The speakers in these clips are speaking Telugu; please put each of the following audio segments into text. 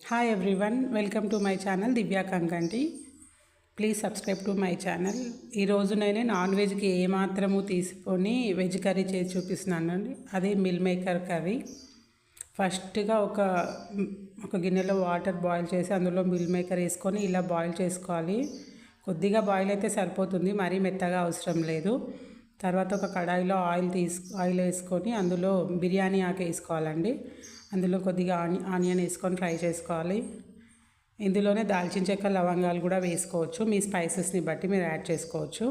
Hi everyone welcome to my channel Divya Kankanti please subscribe to my channel ఈరోజు నేను నాన్ వెజ్కి ఏమాత్రము తీసుకొని వెజ్ కర్రీ చేసి చూపిస్తున్నాను అండి. అది మిల్ మేకర్ కర్రీ. ఫస్ట్గా ఒక ఒక గిన్నెలో వాటర్ బాయిల్ చేసి అందులో మిల్ మేకర్ వేసుకొని ఇలా బాయిల్ చేసుకోవాలి. కొద్దిగా బాయిల్ అయితే సరిపోతుంది మరీ మెత్తగా అవసరం లేదు. తర్వాత ఒక కడాయిలో ఆయిల్ తీసు ఆయిల్ వేసుకొని అందులో బిర్యానీ ఆకు వేసుకోవాలండి. అందులో కొద్దిగా ఆని ఆనియన్ వేసుకొని ఫ్రై చేసుకోవాలి. ఇందులోనే దాల్చిన చెక్క లవంగాలు కూడా వేసుకోవచ్చు. మీ స్పైసెస్ని బట్టి మీరు యాడ్ చేసుకోవచ్చు.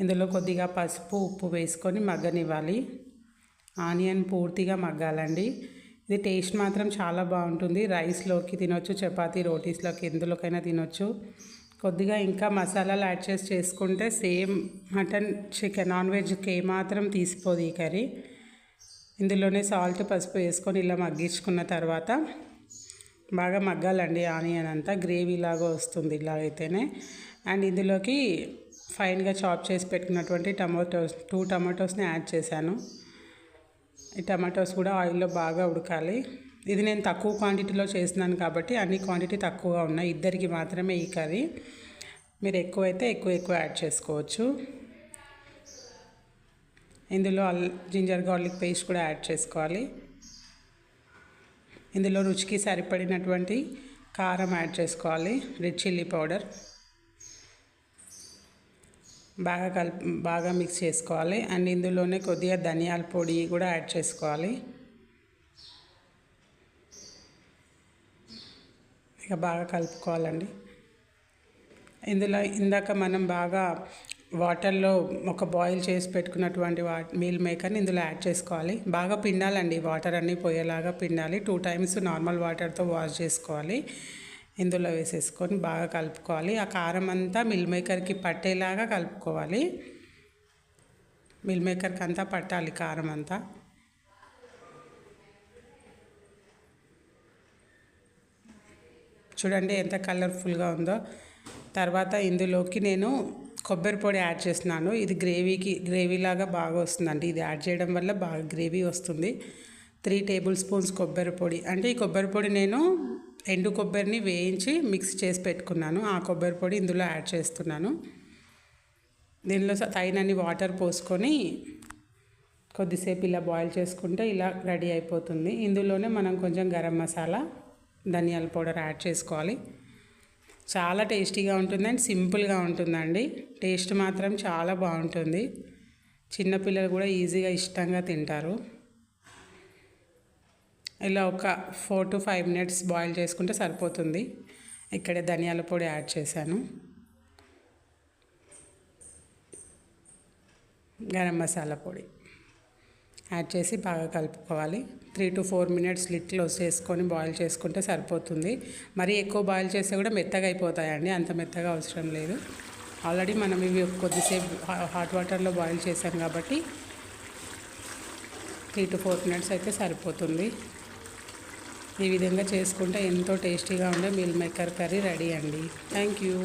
ఇందులో కొద్దిగా పసుపు ఉప్పు వేసుకొని మగ్గనివ్వాలి. ఆనియన్ పూర్తిగా మగ్గాలండి. ఇది టేస్ట్ మాత్రం చాలా బాగుంటుంది. రైస్లోకి తినొచ్చు చపాతీ రోటీస్లోకి ఎందులోకైనా తినొచ్చు. కొద్దిగా ఇంకా మసాలాలు యాడ్ చేసి చేసుకుంటే సేమ్ మటన్ చికెన్ నాన్ వెజ్కి ఏమాత్రం తీసిపోదు ఈ కర్రీ. ఇందులోనే సాల్ట్ పసుపు వేసుకొని ఇలా మగ్గించుకున్న తర్వాత బాగా మగ్గాలండి ఆనియన్ అంతా గ్రేవీ లాగా వస్తుంది ఇలా అయితేనే అండ్ ఇందులోకి ఫైన్గా చాప్ చేసి పెట్టుకున్నటువంటి టమాటోస్ టూ టమాటోస్ని యాడ్ చేశాను. ఈ టమాటోస్ కూడా ఆయిల్లో బాగా ఉడకాలి. ఇది నేను తక్కువ క్వాంటిటీలో చేస్తున్నాను కాబట్టి అన్ని క్వాంటిటీ తక్కువగా ఉన్నాయి. ఇద్దరికి మాత్రమే ఈ కర్రీ. మీరు ఎక్కువైతే ఎక్కువ ఎక్కువ యాడ్ చేసుకోవచ్చు. ఇందులో అల్ జింజర్ గార్లిక్ పేస్ట్ కూడా యాడ్ చేసుకోవాలి. ఇందులో రుచికి సరిపడినటువంటి కారం యాడ్ చేసుకోవాలి. రెడ్ చిల్లీ పౌడర్ బాగా కలిపి బాగా మిక్స్ చేసుకోవాలి. అండ్ ఇందులోనే కొద్దిగా ధనియాల పొడి కూడా యాడ్ చేసుకోవాలి. ఇక బాగా కలుపుకోవాలండి. ఇందులో ఇందాక మనం బాగా వాటర్లో ఒక బాయిల్ చేసి పెట్టుకున్నటువంటి వా మీల్ మేకర్ని ఇందులో యాడ్ చేసుకోవాలి. బాగా పిండాలండి వాటర్ అన్నీ పోయేలాగా పిండాలి. టూ టైమ్స్ నార్మల్ వాటర్తో వాష్ చేసుకోవాలి. ఇందులో వేసేసుకొని బాగా కలుపుకోవాలి. ఆ కారం అంతా మిల్ మేకర్కి పట్టేలాగా కలుపుకోవాలి. మిల్ మేకర్కి అంతా పట్టాలి కారం అంతా. చూడండి ఎంత కలర్ఫుల్గా ఉందో. తర్వాత ఇందులోకి నేను కొబ్బరి పొడి యాడ్ చేస్తున్నాను. ఇది గ్రేవీకి గ్రేవీలాగా బాగా వస్తుందండి. ఇది యాడ్ చేయడం వల్ల బాగా గ్రేవీ వస్తుంది. త్రీ టేబుల్ స్పూన్స్ కొబ్బరి పొడి. అంటే ఈ కొబ్బరి పొడి నేను ఎండు కొబ్బరిని వేయించి మిక్స్ చేసి పెట్టుకున్నాను. ఆ కొబ్బరి పొడి ఇందులో యాడ్ చేస్తున్నాను. దీనిలో తగినన్ని వాటర్ పోసుకొని కొద్దిసేపు ఇలా బాయిల్ చేసుకుంటే ఇలా రెడీ అయిపోతుంది. ఇందులోనే మనం కొంచెం గరం మసాలా ధనియాల పౌడర్ యాడ్ చేసుకోవాలి. చాలా టేస్టీగా ఉంటుంది అండ్ సింపుల్గా ఉంటుందండి. టేస్ట్ మాత్రం చాలా బాగుంటుంది. చిన్నపిల్లలు కూడా ఈజీగా ఇష్టంగా తింటారు. ఇలా ఒక four to five minutes boil చేసుకుంటే సరిపోతుంది. ఇక్కడే ధనియాల పొడి యాడ్ చేశాను. గరం మసాలా పొడి. యాడ్ చేసి బాగా కలుపుకోవాలి. Three to four minutes lid close చేసుకొని బాయిల్ చేసుకుంటే సరిపోతుంది. మరీ ఎక్కువ బాయిల్ చేస్తే కూడా మెత్తగా అయిపోతాయండి. అంత మెత్తగా అవసరం లేదు. ఆల్రెడీ మనం ఇవి కొద్దిసేపు హాట్ వాటర్లో బాయిల్ చేసాం కాబట్టి త్రీ టు ఫోర్ మినిట్స్ అయితే సరిపోతుంది. ఈ విధంగా చేసుకుంటే ఎంతో టేస్టీగా ఉండే మిల్ మేకర్ కర్రీ రెడీ అండి. Thank you.